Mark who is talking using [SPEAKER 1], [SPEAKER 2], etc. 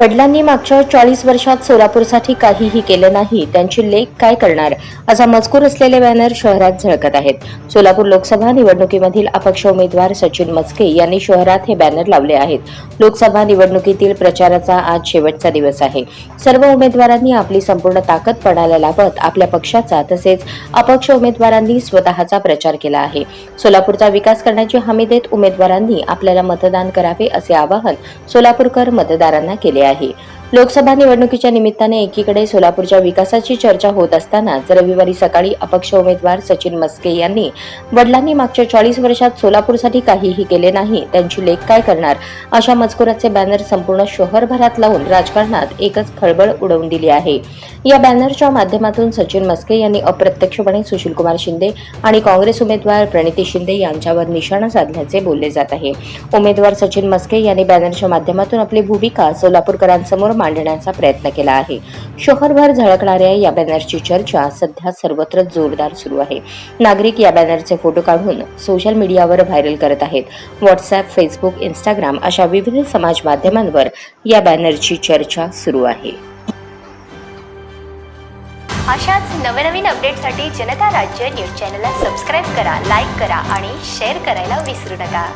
[SPEAKER 1] वडिलांनी मागच्या चाळीस वर्षात सोलापूरसाठी काहीही केलं नाही त्यांची लेख काय करणार? असा मजकूर असलेले बॅनर शहरात झळकत आहेत. सोलापूर लोकसभा निवडणुकीमधील अपक्ष उमेदवार सचिन मस्के यांनी शहरात हे बॅनर लावले आहेत. लोकसभा निवडणुकीतील प्रचाराचा आज शेवटचा दिवस आहे. सर्व उमेदवारांनी आपली संपूर्ण ताकद पणाला लावत आपल्या पक्षाचा तसेच अपक्ष उमेदवारांनी स्वतःचा प्रचार केला आहे. सोलापूरचा विकास करण्याची हमी देत उमेदवारांनी आपल्याला मतदान करावे असे आवाहन सोलापूरकर मतदारांना केले आहे. लोकसभा निवडणुकीच्या निमित्ताने एकीकडे सोलापूरच्या विकासाची चर्चा होत असतानाच रविवारी सकाळी अपक्ष उमेदवार सचिन मस्के यांनी वडिलांनी मागच्या चाळीस वर्षात सोलापूरसाठी काहीही केले नाही त्यांची लेख काय करणार? अशा मजकुराचे बॅनर संपूर्ण शहरभरात लावून राजकारणात एकच खळबळ उडवून दिली आहे. या बॅनरच्या माध्यमातून सचिन मस्के यांनी अप्रत्यक्षपणे सुशीलकुमार शिंदे आणि काँग्रेस उमेदवार प्रणिती शिंदे यांच्यावर निशाणा साधल्याचे बोलले जात आहे. उमेदवार सचिन मस्के यांनी बॅनरच्या माध्यमातून आपली भूमिका सोलापूरकरांसमोर मांडण्याचा प्रयत्न केला आहे. शहरभर झळकणाऱ्या या बॅनरची चर्चा सध्या सर्वत्र जोरदार सुरू आहे. नागरिक या बॅनरचे फोटो काढून सोशल मीडियावर व्हायरल करत आहेत. व्हॉट्सअप फेसबुक इंस्टाग्राम अशा विविध समाज माध्यमांवर या बॅनरची चर्चा सुरू आहे.
[SPEAKER 2] अशाच नवनवीन अपडेटसाठी जनता राज्य न्यूज चॅनलला सबस्क्राईब करा लाईक करा आणि शेअर करायला विसरू नका.